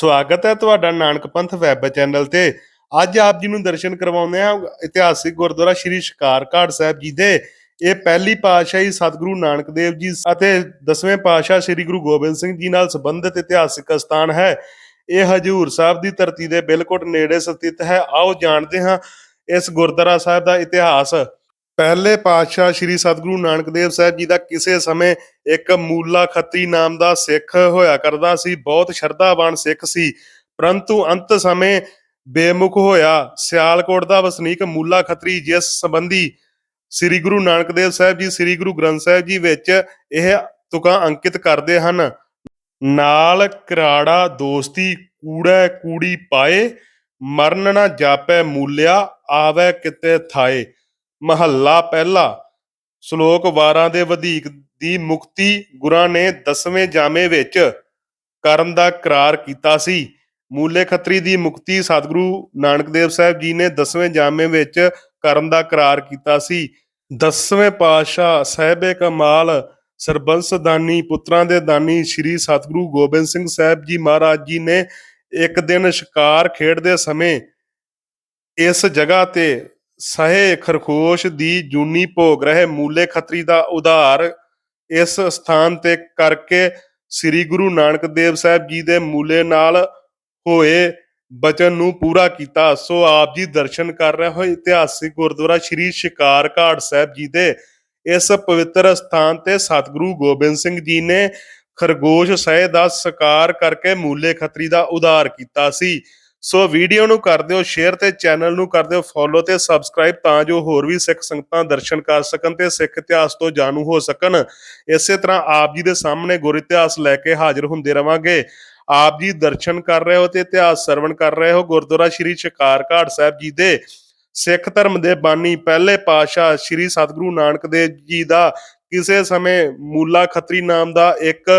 ਸਵਾਗਤ ਹੈ ਤੁਹਾਡਾ ਨਾਨਕ ਪੰਥ ਵੈਬ ਚੈਨਲ ਤੇ। ਅੱਜ ਆਪ ਜੀ ਨੂੰ ਦਰਸ਼ਨ ਕਰਵਾਉਂਦੇ ਹਾਂ ਇਤਿਹਾਸਿਕ ਗੁਰਦੁਆਰਾ ਸ਼੍ਰੀ ਸ਼ਿਕਾਰਘਾਟ ਸਾਹਿਬ ਜੀ ਦੇ। ਇਹ ਪਹਿਲੀ ਪਾਤਸ਼ਾਹੀ ਸਤਿਗੁਰੂ ਨਾਨਕ ਦੇਵ ਜੀ ਅਤੇ ਦਸਵੇਂ ਪਾਤਸ਼ਾਹ ਸ੍ਰੀ ਗੁਰੂ ਗੋਬਿੰਦ ਸਿੰਘ ਜੀ ਨਾਲ ਸੰਬੰਧਿਤ ਇਤਿਹਾਸਿਕ ਸਥਾਨ ਹੈ। ਇਹ ਹਜੂਰ ਸਾਹਿਬ ਦੀ ਧਰਤੀ ਦੇ ਬਿਲਕੁਲ ਨੇੜੇ ਸਥਿਤ ਹੈ। ਆਓ ਜਾਣਦੇ ਹਾਂ ਇਸ ਗੁਰਦੁਆਰਾ ਸਾਹਿਬ ਦਾ ਇਤਿਹਾਸ। ਪਹਿਲੇ ਪਾਤਸ਼ਾਹ ਸ੍ਰੀ ਸਤਿਗੁਰੂ ਨਾਨਕ ਦੇਵ ਸਾਹਿਬ ਜੀ ਦਾ ਕਿਸੇ ਸਮੇਂ ਇੱਕ ਮੂਲਾ ਖੱਤੀ ਨਾਮ ਦਾ ਸਿੱਖ ਹੋਇਆ ਕਰਦਾ ਸੀ, ਬਹੁਤ ਸ਼ਰਧਾਵਾਨ ਸਿੱਖ ਸੀ। ਪਰੰਤੂ ਅੰਤ ਸਮੇਂ ਬੇਮੁਖ ਹੋਇਆ। ਸਿਆਲਕੋਟ ਦਾ ਵਸਨੀਕ ਮੂਲਾ ਖੱਤਰੀ ਜਿਸ ਸੰਬੰਧੀ ਸ੍ਰੀ ਗੁਰੂ ਨਾਨਕ ਦੇਵ ਸਾਹਿਬ ਜੀ, ਸ੍ਰੀ ਗੁਰੂ ਗ੍ਰੰਥ ਸਾਹਿਬ ਜੀ ਵਿੱਚ ਇਹ ਤੁਕਾਂ ਅੰਕਿਤ ਕਰਦੇ ਹਨ। ਨਾਲ ਕਰਾੜਾ ਦੋਸਤੀ, ਕੂੜਾ ਕੂੜੀ ਪਾਏ, ਮਰਨ ਨਾ ਜਾਪੈ ਮੂਲਿਆ, ਆਵੈ ਕਿਤੇ ਥਾਏ। ਮਹੱਲਾ ਪਹਿਲਾ, ਸ਼ਲੋਕ ਵਾਰਾਂ ਦੇ ਵਧੀਕ ਦੀ ਮੁਕਤੀ ਗੁਰਾਂ ਨੇ ਦਸਵੇਂ ਜਾਮੇ ਵਿੱਚ ਕਰਨ ਦਾ ਕਰਾਰ ਕੀਤਾ ਸੀ। ਮੂਲੇ ਖੱਤਰੀ ਦੀ ਮੁਕਤੀ ਸਤਿਗੁਰੂ ਨਾਨਕ ਦੇਵ ਸਾਹਿਬ ਜੀ ਨੇ ਦਸਵੇਂ ਜਾਮੇ ਵਿੱਚ ਕਰਨ ਦਾ ਕਰਾਰ ਕੀਤਾ ਸੀ। ਦਸਵੇਂ ਪਾਤਸ਼ਾਹ ਸਾਹਿਬੇ ਕਮਾਲ ਸਰਬੰਸ ਦਾਨੀ ਪੁੱਤਰਾਂ ਦੇ ਦਾਨੀ ਸ੍ਰੀ ਸਤਿਗੁਰੂ ਗੋਬਿੰਦ ਸਿੰਘ ਸਾਹਿਬ ਜੀ ਮਹਾਰਾਜ ਜੀ ਨੇ ਇੱਕ ਦਿਨ ਸ਼ਿਕਾਰ ਖੇਡਦੇ ਸਮੇਂ ਇਸ ਜਗ੍ਹਾ ਤੇ ਸਹੇ ਖਰਖੋਸ਼ ਦੀ ਜੂਨੀ ਭੋਗ ਰਹੇ ਮੂਲੇ ਖੱਤਰੀ ਦਾ ਉਧਾਰ ਇਸ ਸਥਾਨ ਤੇ ਕਰਕੇ ਸ੍ਰੀ ਗੁਰੂ ਨਾਨਕ ਦੇਵ ਸਾਹਿਬ ਜੀ ਦੇ ਮੂਲੇ ਨਾਲ ਹੋਏ ਬਚਨ ਨੂੰ ਪੂਰਾ ਕੀਤਾ। ਸੋ ਆਪ ਜੀ ਦਰਸ਼ਨ ਕਰ ਰਹੇ ਹੋ ਇਤਿਹਾਸਿਕ ਗੁਰਦੁਆਰਾ ਸ੍ਰੀ ਸ਼ਿਕਾਰ ਘਾਟ ਸਾਹਿਬ ਜੀ ਦੇ। ਇਸ ਪਵਿੱਤਰ ਸਥਾਨ ਤੇ ਸਤਿਗੁਰੂ ਗੋਬਿੰਦ ਸਿੰਘ ਜੀ ਨੇ ਖਰਗੋਸ਼ ਸਹਿ ਦਾ ਸਕਾਰ ਕਰਕੇ ਮੂਲੇ ਖੱਤਰੀ ਦਾ ਉਧਾਰ ਕੀਤਾ ਸੀ। ਸੋ ਵੀਡੀਓ ਨੂੰ ਕਰ ਦਿਓ ਸ਼ੇਅਰ ਤੇ ਚੈਨਲ ਨੂੰ ਕਰ ਦਿਓ ਫੋਲੋ ਤੇ ਸਬਸਕ੍ਰਾਈਬ ਤਾਂ ਜੋ ਹੋਰ ਵੀ ਸਿੱਖ ਸੰਗਤਾਂ ਦਰਸ਼ਨ ਕਰ ਸਕਣ ਤੇ ਸਿੱਖ ਇਤਿਹਾਸ ਤੋਂ ਜਾਣੂ ਹੋ ਸਕਣ। ਇਸੇ ਤਰ੍ਹਾਂ ਆਪ ਜੀ ਦੇ ਸਾਹਮਣੇ ਗੁਰ ਇਤਿਹਾਸ ਲੈ ਕੇ ਹਾਜ਼ਰ ਹੁੰਦੇ ਰਵਾਂਗੇ। ਆਪ ਜੀ ਦਰਸ਼ਨ ਕਰ ਰਹੇ ਹੋ ਤੇ ਇਤਿਹਾਸ ਸਰਵਣ ਕਰ ਰਹੇ ਹੋ। ਗੁਰਦੁਆਰਾ ਸ਼੍ਰੀ ਸ਼ਿਕਾਰਘਾਟ ਸਾਹਿਬ ਜੀ ਦੇ ਸਿੱਖ ਧਰਮ ਦੇ ਬਾਨੀ ਪਹਿਲੇ ਪਾਤਸ਼ਾਹ ਸ਼੍ਰੀ ਸਤਿਗੁਰੂ ਨਾਨਕ ਦੇਵ ਜੀ ਦਾ ਕਿਸੇ ਸਮੇਂ ਮੂਲਾ ਖੱਤਰੀ ਨਾਮ ਦਾ ਇੱਕ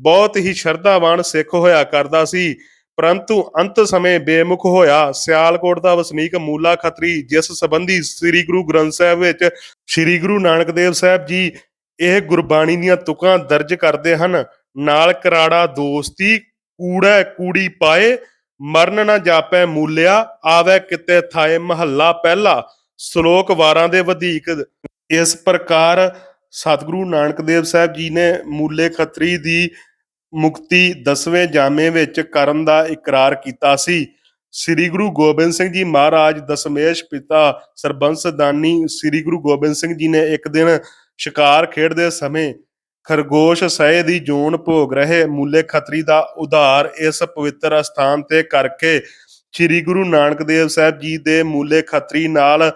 ਬਹੁਤ ਹੀ ਸ਼ਰਧਾਵਾਨ ਸਿੱਖ ਹੋਇਆ ਕਰਦਾ ਸੀ। ਪਰੰਤੂ ਅੰਤ ਸਮੇਂ ਬੇਮੁਖ ਹੋਇਆ ਸਿਆਲਕੋਟ ਦਾ ਵਸਨੀਕ ਮੂਲਾ ਖੱਤਰੀ, ਜਿਸ ਸੰਬੰਧੀ ਸ੍ਰੀ ਗੁਰੂ ਗ੍ਰੰਥ ਸਾਹਿਬ ਵਿੱਚ ਸ੍ਰੀ ਗੁਰੂ ਨਾਨਕ ਦੇਵ ਸਾਹਿਬ ਜੀ ਇਹ ਗੁਰਬਾਣੀ ਦੀਆਂ ਤੁਕਾਂ ਦਰਜ ਕਰਦੇ ਹਨ। ਨਾਲ ਕਰਾੜਾ ਦੋਸਤੀ, ਕੂੜਾ ਕੂੜੀ ਪਾਏ, ਮਰਨ ਨਾ ਜਾਪੈ ਮੂਲਿਆ, ਆਵੈ ਕਿਤੇ ਥਾਏ ਮਹੱਲਾ ਪਹਿਲਾ। ਸ਼ਲੋਕ ਵਾਰਾਂ ਦੇ ਵਧੀਕ। ਇਸ ਪ੍ਰਕਾਰ ਸਤਿਗੁਰੂ ਨਾਨਕ ਦੇਵ ਸਾਹਿਬ ਜੀ ਨੇ ਮੂਲੇ ਖੱਤਰੀ ਦੀ ਮੁਕਤੀ ਦਸਵੇਂ ਜਾਮੇ ਵਿੱਚ ਕਰਨ ਦਾ ਇਕਰਾਰ ਕੀਤਾ ਸੀ। ਸ੍ਰੀ ਗੁਰੂ ਗੋਬਿੰਦ ਸਿੰਘ ਜੀ ਮਹਾਰਾਜ, ਦਸਮੇਸ਼ ਪਿਤਾ ਸਰਬੰਸ ਦਾਨੀ ਸ੍ਰੀ ਗੁਰੂ ਗੋਬਿੰਦ ਸਿੰਘ ਜੀ ਨੇ ਇੱਕ ਦਿਨ ਸ਼ਿਕਾਰ ਖੇਡਦੇ ਸਮੇਂ ਖਰਗੋਸ਼ ਸਹਿ ਦੀ ਜੋਨ ਭੋਗ ਰਹੇ ਮੂਲੇ ਖਤਰੀ ਦਾ ਉਧਾਰ ਇਸ ਪਵਿੱਤਰ ਅਸਥਾਨ ਤੇ ਕਰਕੇ ਸ੍ਰੀ ਗੁਰੂ ਨਾਨਕ ਦੇਵ ਸਾਹਿਬ ਜੀ ਦੇ ਮੂਲੇ ਖਤਰੀ ਨਾਲ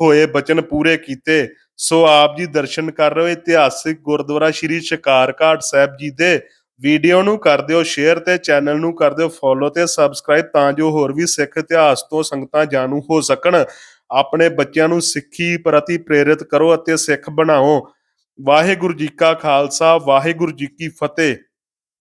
ਹੋਏ ਬਚਨ ਪੂਰੇ ਕੀਤੇ। ਸੋ ਆਪ ਜੀ ਦਰਸ਼ਨ ਕਰ ਰਹੇ ਇਤਿਹਾਸਿਕ ਗੁਰਦੁਆਰਾ ਸ੍ਰੀ ਸ਼ਿਕਾਰਘਾਟ ਸਾਹਿਬ ਜੀ ਦੇ ਵੀਡੀਓ ਨੂੰ ਕਰ ਦਿਓ ਸ਼ੇਅਰ ਤੇ ਚੈਨਲ ਨੂੰ ਕਰ ਦਿਓ ਫੋਲੋ ਤੇ ਸਬਸਕ੍ਰਾਈਬ ਤਾਂ ਜੋ ਹੋਰ ਵੀ ਸਿੱਖ ਇਤਿਹਾਸ ਤੋਂ ਸੰਗਤਾਂ ਜਾਣੂ ਹੋ ਸਕਣ। ਆਪਣੇ ਬੱਚਿਆਂ ਨੂੰ ਸਿੱਖੀ ਪ੍ਰਤੀ ਪ੍ਰੇਰਿਤ ਕਰੋ ਅਤੇ ਸਿੱਖ ਬਣਾਓ। ਵਾਹਿਗੁਰੂ ਜੀ ਕਾ ਖਾਲਸਾ, ਵਾਹਿਗੁਰੂ ਜੀ ਕੀ ਫਤਿਹ।